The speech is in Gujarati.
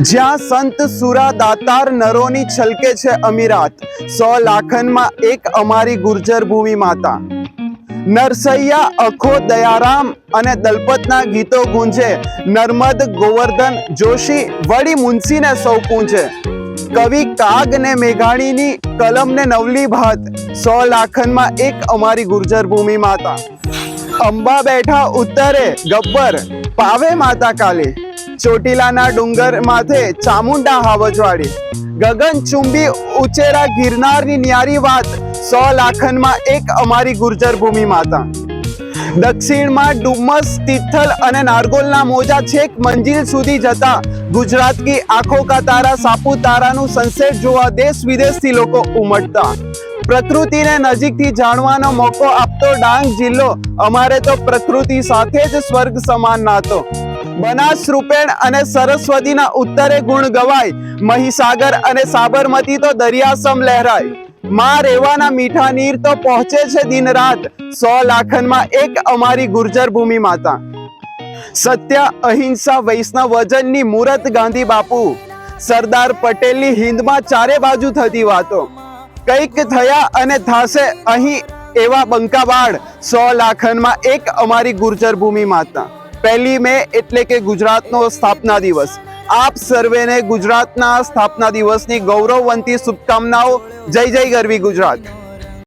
જ્યાં સંત સુરા દાતાર નરોની છલકે છે અમીરાત. સો લાખનમાં એક અમારી ગુર્જર ભૂમિ માતા. નરસૈયા, અખો, દયારામ અને દલપતના ગીતો ગુંજે. નર્મદ, ગોવર્ધન, જોશી, વળી મુનસીને સૌ પૂંજે. કવિ કાગ ને મેઘાણીની કલમ ને નવલી ભાત. સો લાખનમાં એક અમારી ગુર્જર ભૂમિ માતા. અંબા બેઠા ઉત્તરે, ગબ્બર. પાવે માતા કાલી. ચોટીલાના ડુંગર માથે ચામુંડા હાવજવાડી. ગગન ચુંબી ઉચેરા ગિરનારની ન્યારી વાત સો લાખનમાં એક અમારી ગુર્જર ભૂમિ માતા. દક્ષિણમાં ડુમસ, તિથલ અને નારગોલના મોજા છેક મંજિલ સુધી જતા ગુજરાત કી આંખો કા તારા સાપુતારાનું સનસેટ જોવા દેશ વિદેશથી લોકો ઉમટતા. પ્રકૃતિને નજીકથી જાણવાનો મોકો આપતો ડાંગ જિલ્લો. અમારે તો પ્રકૃતિ સાથે જ સ્વર્ગ સમાન નાતો. બનાસ, રૂપેણ અને સરસ્વતીના ઉત્તરે ગુણ ગવાય. મહીસાગર અને સાબરમતી તો દરિયાસમ લહેરાય. માં રેવાના મીઠા નીર તો પહોંચે છે દિન રાત સો લાખનમાં એક અમારી ગુર્જર ભૂમિ માતા. સત્ય, અહિંસા, વૈષ્ણવ વજનની મૂરત ગાંધી બાપુ. સરદાર પટેલની હિન્દમાં ચારે બાજુ થતી વાતો. કંઈક થયા અને થાશે અહીં એવા બંકાવાડ સો લાખનમાં એક અમારી ગુર્જર ભૂમિ માતા. પહેલી મે એટલે કે ગુજરાતનો સ્થાપના દિવસ. આપ સર્વેને ગુજરાતના સ્થાપના દિવસની ગૌરવવંતી શુભકામનાઓ. જય જય ગરવી ગુજરાત.